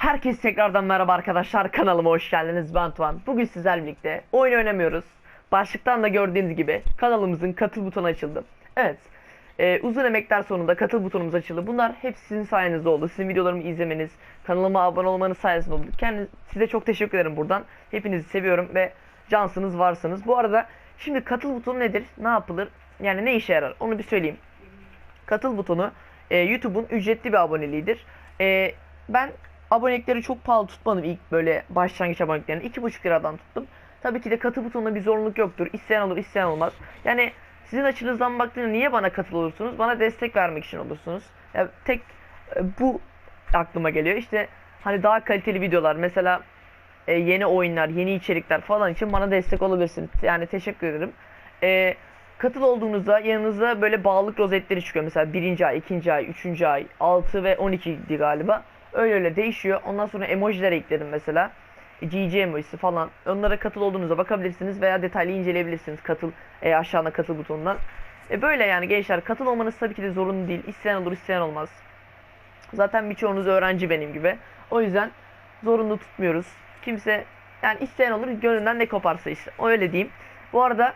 Herkes tekrardan merhaba arkadaşlar kanalıma hoş geldiniz ben Tuan. Bugün sizlerle birlikte oyun oynamıyoruz. Başlıktan da gördüğünüz gibi kanalımızın katıl butonu açıldı. Evet e, uzun emekler sonunda katıl butonumuz açıldı. Bunlar hep sizin sayenizde oldu. Sizin videolarımı izlemeniz, kanalıma abone olmanız sayesinde oldu. Kendi, size çok teşekkür ederim buradan. Hepinizi seviyorum ve cansınız varsınız. Bu arada şimdi katıl butonu nedir? Ne yapılır? Yani ne işe yarar? Onu bir söyleyeyim. Katıl butonu e, YouTube'un ücretli bir aboneliğidir. E, ben abonelikleri çok pahalı tutmadım ilk böyle başlangıç aboneliklerini. 2,5 liradan tuttum. Tabii ki de katıl butonunda bir zorunluluk yoktur. İsteyen olur, isteyen olmaz. Yani sizin açınızdan baktığında niye bana katıl olursunuz? Bana destek vermek için olursunuz. Ya tek e, bu aklıma geliyor. İşte hani daha kaliteli videolar mesela e, yeni oyunlar, yeni içerikler falan için bana destek olabilirsiniz. Yani teşekkür ederim. E, katıl olduğunuzda yanınıza böyle bağlılık rozetleri çıkıyor. Mesela birinci ay, ikinci ay, üçüncü ay, 6 ve 12 idi galiba. Öyle öyle değişiyor. Ondan sonra emojiler ekledim mesela. GG emojisi falan. Onlara katıl olduğunuzda bakabilirsiniz veya detaylı inceleyebilirsiniz katıl e, aşağıda katıl butonundan. E, böyle yani gençler katıl olmanız tabii ki de zorunlu değil. İsteyen olur isteyen olmaz. Zaten birçoğunuz öğrenci benim gibi. O yüzden zorunlu tutmuyoruz. Kimse yani isteyen olur gönlünden ne koparsa işte. Öyle diyeyim. Bu arada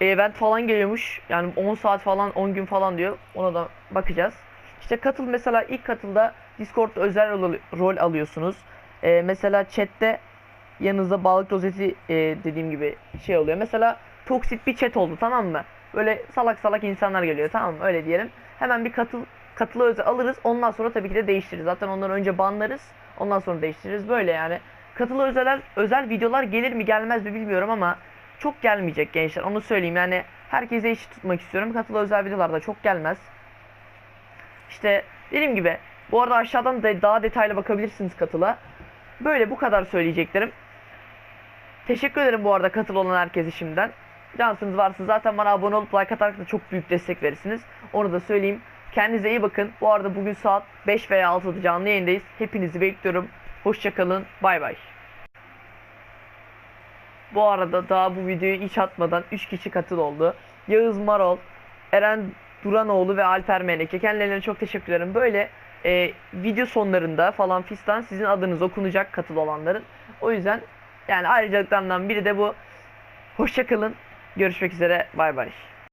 event falan geliyormuş. Yani 10 saat falan 10 gün falan diyor. Ona da bakacağız. İşte katıl mesela ilk katılda Discord'da özel rol, alıyorsunuz. Ee, mesela chatte yanınızda balık rozeti e, dediğim gibi şey oluyor. Mesela toksik bir chat oldu tamam mı? Böyle salak salak insanlar geliyor tamam mı? Öyle diyelim. Hemen bir katıl katılı özel alırız. Ondan sonra tabii ki de değiştiririz. Zaten ondan önce banlarız. Ondan sonra değiştiririz. Böyle yani. Katılı özeler, özel videolar gelir mi gelmez mi bilmiyorum ama çok gelmeyecek gençler. Onu söyleyeyim yani herkese eşit tutmak istiyorum. Katılı özel videolarda çok gelmez. İşte dediğim gibi bu arada aşağıdan da daha detaylı bakabilirsiniz katıla. Böyle bu kadar söyleyeceklerim. Teşekkür ederim bu arada katıl olan herkese şimdiden. Cansınız varsınız. Zaten bana abone olup like atarak da çok büyük destek verirsiniz. Onu da söyleyeyim. Kendinize iyi bakın. Bu arada bugün saat 5 veya 6'da canlı yayındayız. Hepinizi bekliyorum. Hoşçakalın. Bay bay. Bu arada daha bu videoyu hiç atmadan 3 kişi katıl oldu. Yağız Marol, Eren Duranoğlu ve Alper Meneke. Kendilerine çok teşekkür ederim. Böyle e, video sonlarında falan fistan sizin adınız okunacak katıl olanların. O yüzden yani ayrıcalıklarından biri de bu. Hoşçakalın. Görüşmek üzere. Bay bay.